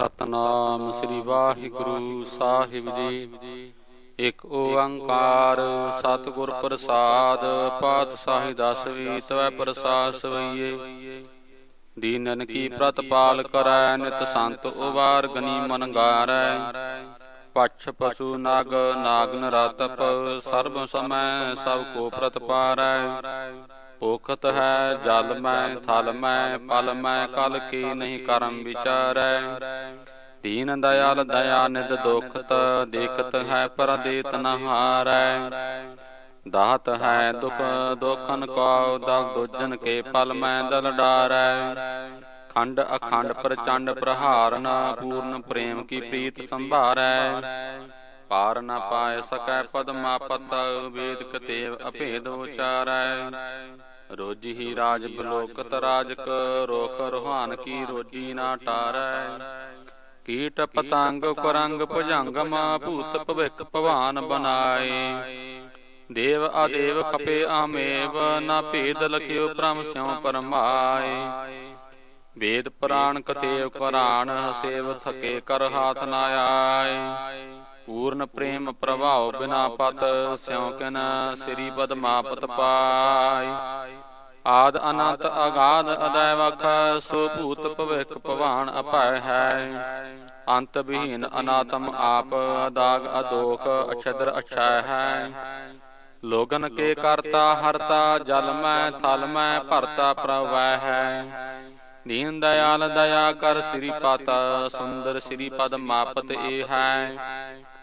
ਸਤਨਾਮ ਸ੍ਰੀ ਵਾਹਿਗੁਰੂ ਸਾਹਿਬ ਜੀ। ਇੱਕ ਓੰਕਾਰ ਸਤਿਗੁਰ ਪ੍ਰਸਾਦ ਪਾਤਸ਼ਾਹੀ ਦਸਵੀ ਤਵੈ ਪ੍ਰਸਾਦ ਸਵਈਏ। ਦੀਨਨ ਕੀ ਪ੍ਰਤਪਾਲ ਕਰੈ, ਨਿਤ ਸੰਤ ਉਵਾਰ ਗਨੀ ਮਨ ਗਾਰੈ। ਪਛ ਪਸ਼ੂ ਨਗ, ਨਾਗਨ ਰਾਤਪ, ਸਰਬ ਸਮੈ ਸਭ ਕੋ ਪ੍ਰਤਪਾਰੈ। ਭੁਖਤ ਹੈ, ਜਲ ਮੈਂ, ਥਲ ਮੈਂ, ਪਲ ਮੈਂ, ਕਲ ਕੀ ਨਹੀਂ ਕਰਮ ਵਿਚਾਰੈ। ਦੀਨ ਦਇਆਲ ਦਇਆ ਨਿਦ ਦੁਖਤ, ਦੇਖਤ ਹੈ ਪਰਦੇਤ ਨ ਹਾਰੈ। ਦਾਤ ਹੈ ਦੁਖ, ਦੋਖਨ ਕੋ ਦਗ ਦੁਜਨ ਕੇ ਪਲ ਮੈਂ ਦਲ ਡਾਰੈ। ਖੰਡ ਅਖੰਡ ਪ੍ਰਚੰਡ ਪ੍ਰਹਾਰ ਨਾ, ਪੂਰਨ ਪ੍ਰੇਮ ਕੀ ਪ੍ਰੀਤ ਸੰਭਾਰੈ। ਪਾਰ ਨਾ ਪਾਇ ਸਕੈ ਪਦਮਾ ਪਤ ਵੇਦ ਕਤੇਵ ਅਭੇਦ ਉਚਾਰੈ। ਰੋਜੀ ਹੀ ਰਾਜ ਬਲੋਕਤ ਰਾਜਕ, ਰੋਖ ਰੋਹਾਨ ਕੀ ਰੋਜੀ ਨਾ ਟਾਰੈ। ਕੀਟ ਪਤੰਗ ਕਰੰਗ ਭੁਜੰਗਮ, ਭੂਤ ਭਵਿਕ ਭਵਾਨ ਬਨਾਏ ਦੇਵ ਆਦੇਵ ਖਪੇ ਆਮੇਵ, ਨਾ ਭੇਦ ਲਖਿਓ ਪ੍ਰਮ ਸਿਉ ਪਰਮਾਏ। ਵੇਦ ਪੁਰਾਣ ਕਤੇਵ ਕੁਰਾਨ ਹਸੇਵ ਥਕੇ ਕਰ ਹਾਥ ਨਾ ਆਏ। ਪੂਰਨ ਪ੍ਰੇਮ ਪ੍ਰਭਾਵ ਬਿਨਾ ਪਤ, ਸਿਉ ਕਿਨ ਸ੍ਰੀ ਪਦ ਮਾਪਤ ਪਾਈ। ਆਦ ਅਨੰਤ ਅਗਾਧ ਅਦੈ ਵਖ, ਸੋ ਭੂਤ ਭਵਿਕ ਭਵਾਨ ਅਪੈ ਹੈ। ਅੰਤ ਵਿਹੀਨ ਅਨਾਤਮ ਆਪ ਦਾਗ ਅਦੋਖ ਅਛਦਰ ਅਛੈ ਹੈ। ਲੋਗਨ ਕੇ ਕਰਤਾ ਹਰਤਾ, ਜਲ ਮੈਂ ਥਲ ਮੈਂ ਭਰਤਾ ਪ੍ਰਵੈ ਹੈ। ਦੀਨ ਦਇਆਲ ਦਇਆ ਕਰ ਸ੍ਰੀ ਪਤ, ਸੁੰਦਰ ਸ੍ਰੀ ਪਦ ਮਾਪਤ ਏ ਹੈ।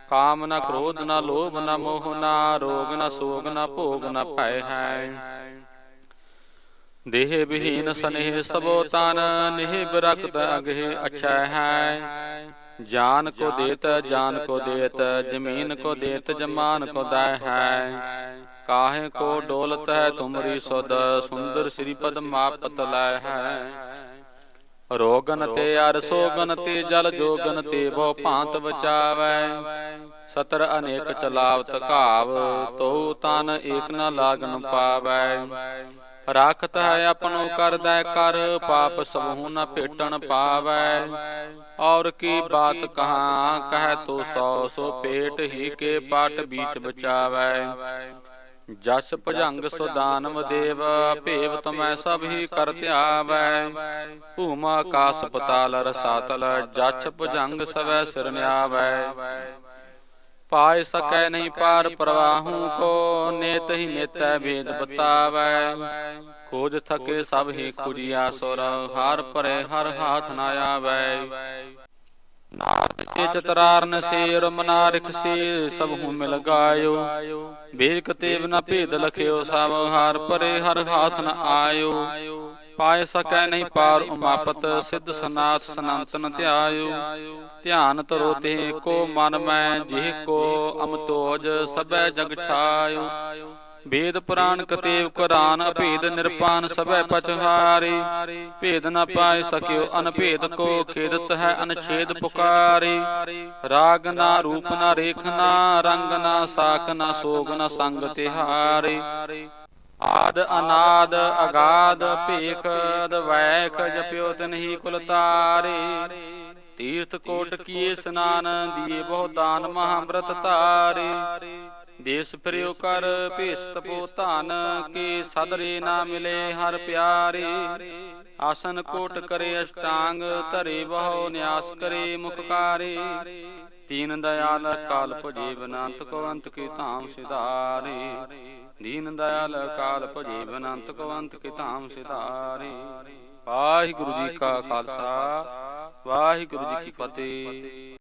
ਕਾਮ ਨ ਕ੍ਰੋਧ ਨ ਲੋਭ ਨ ਮੋਹ ਨ ਰੋਗ ਨ ਸੋਗ ਨ ਭੋਗ ਨ ਭੈ ਹੈ। ਦੇਹ ਵਿਹੀਨ ਸਨੇਹ ਸਬੋ ਤਨ ਨਿਹ ਬਿਰਕਤ ਅਗਹਿ ਅਛੈ ਹੈ। ਜਾਨ ਕੋ ਦੇਤ ਜਾਨ ਕੋ ਦੇਤ ਜ਼ਮੀਨ ਕੋ ਦੇਤ ਜਮਾਨ ਕੋ ਦੈ ਹੈ। ਕਾਹੇ ਕੋ ਡੋਲਤ ਹੈ ਤੁਮਰੀ ਸੁਧ ਸੁੰਦਰ ਸ੍ਰੀ ਪਦ ਮਾਪਤ ਲੈ ਹੈ। ਰੋਗਨ ਤੇ ਅਰ ਸੋਗਨ ਤੇ ਜਲ ਜੋਗਨ ਤੇ ਬਹੁ ਭਾਂਤ ਬਚਾਵੈ ਸਤਰ ਅਨੇਕ ਚਲਾਵਤ ਘਾਵ ਤੋ ਤਨ ਏਕ ਨ ਲਾਗਨ ਪਾਵੈ। ਰਾਖਤ ਹੈ ਆਪਣੋ ਕਰਦਾ ਕਰ ਪਾਪ ਸਭੂ ਨ ਭੇਟਣ ਪਾਵੈ। ਔਰ ਕੀ ਬਾਤ ਕਹਾ ਕਹਿ ਤੋ ਸੋ ਸੋ ਪੇਟ ਹੀ ਕੇ ਪਾਟ ਬੀਚ ਬਚਾਵੈ ਜਸ ਭਜੰਗ ਸੁਦਾਨਵ ਦੇਵ ਭੇਵ ਤਮੈ ਸਭ ਹੀ ਕਰ ਧਿਆਵੈ ਭੂਮਾ ਆਕਾਸ ਪਤਾਲ ਰਸਾਤਲ ਜਛ ਭੁਜੰਗ ਸਵੈ ਸਿਰ ਨਿਆਵੈ ਪਾਇ ਸਕੈ ਨਹੀਂ ਪਾਰ ਪ੍ਰਵਾਹੂ ਕੋ ਨੇਤ ਹੀ ਨੇਤੈ ਭੇਦ ਬਤਾਵੈ ਖੋਜ ਥਕੇ ਸਭ ਹੀ ਖੁਜਿਆ ਸੁਰ ਹਰ ਪਰੇ ਹਰ ਹਾਥ ਨਾ ਆਵੈ ਨਾਦ ਤਰਾਰਨ ਚਤਰਾਰਨ ਸੇ ਰਮਨਾਰਿਕ ਸੇ ਸਭ ਹੂ ਮਿਲ ਗਾਇਓ। ਬੇਕ ਤੇਵ ਨ ਭੇਦ ਲਖਿਓ, ਸਭ ਹਰ ਪਰੇ ਹਰ ਹਾਥ ਨ ਆਇਓ। ਪਾਇ ਸਕੈ ਨਹੀਂ ਪਾਰ ਉਮਾਪਤ, ਸਿੱਧ ਸਨਾਥ ਸਨੰਤਨ ਧਿਆਇਓ। ਧਿਆਨ ਤਰੋ ਤੇ ਕੋ ਮਨ ਮੈਂ, ਜਿਹ ਕੋ ਅਮਤੋਜ, ਸਭੈ ਜਗ ਛਾਇਓ। ਵੇਦ ਪੁਰਾਣ ਕਤੇਵ ਕੁਰਾਨ ਅਭੇਦ ਨਿਰਪਾਨ ਸਭੈ ਪਚਹਾਰੀ ਭੇਦ ਨ ਪਾਇ ਸਕਿਓ, ਅਨਭੇਦ ਕੋ ਖੇਦਤ ਹੈ ਅਨਛੇਦ ਪੁਕਾਰੀ। ਰਾਗ ਨਾ ਰੂਪ ਨਾ ਰੇਖ ਨਾ ਰੰਗ ਨਾ ਸਾਖ ਨਾ ਸੋਗ ਨਾ ਸੰਗ ਤਿਹਾਰੀ। ਆਦ ਅਨਾਦ ਅਗਾਦ ਭੇਖ ਦਵੈਖ ਜਪਿਓ ਤਨਹੀ ਕੁਲ ਤਾਰੇ। ਤੀਰਥ ਕੋਟ ਕੀਏ ਸਨਾਨ ਦੀਏ ਬਹੁ ਦਾਨ ਮਹਾਮ੍ਰਤ ਤਾਰੇ ਦੇਸ ਫਿਰਿਓ ਕਰ ਭੇਸ ਤਪੋ ਧਨ ਕੀ ਸਦਰੇ ਨਾ ਮਿਲੇ ਹਰ ਪਿਆਰੇ। ਆਸਨ ਕੋਟ ਕਰੇ ਅਸ਼ਟਾਂਗ ਧਰੇ ਬਹੁ ਨਿਆਸ ਕਰੇ ਮੁਖਕਾਰੇ। ਤੀਨ ਦਇਆਲ ਕਾਲ ਭਜੇ ਬਨੰਤ ਕਵੰਤ ਕੀ ਧਾਮ ਸਿਧਾਰੇ। ਦੀਨ ਦਇਆਲ ਕਾਲ ਭਜੇ ਬਨੰਤ ਕਵੰਤ ਕੀ ਧਾਮ ਸਿਧਾਰੇ। ਵਾਹਿਗੁਰੂ ਜੀ ਕਾ ਖਾਲਸਾ। ਵਾਹਿਗੁਰੂ ਜੀ ਕੀ ਫਤਿਹ।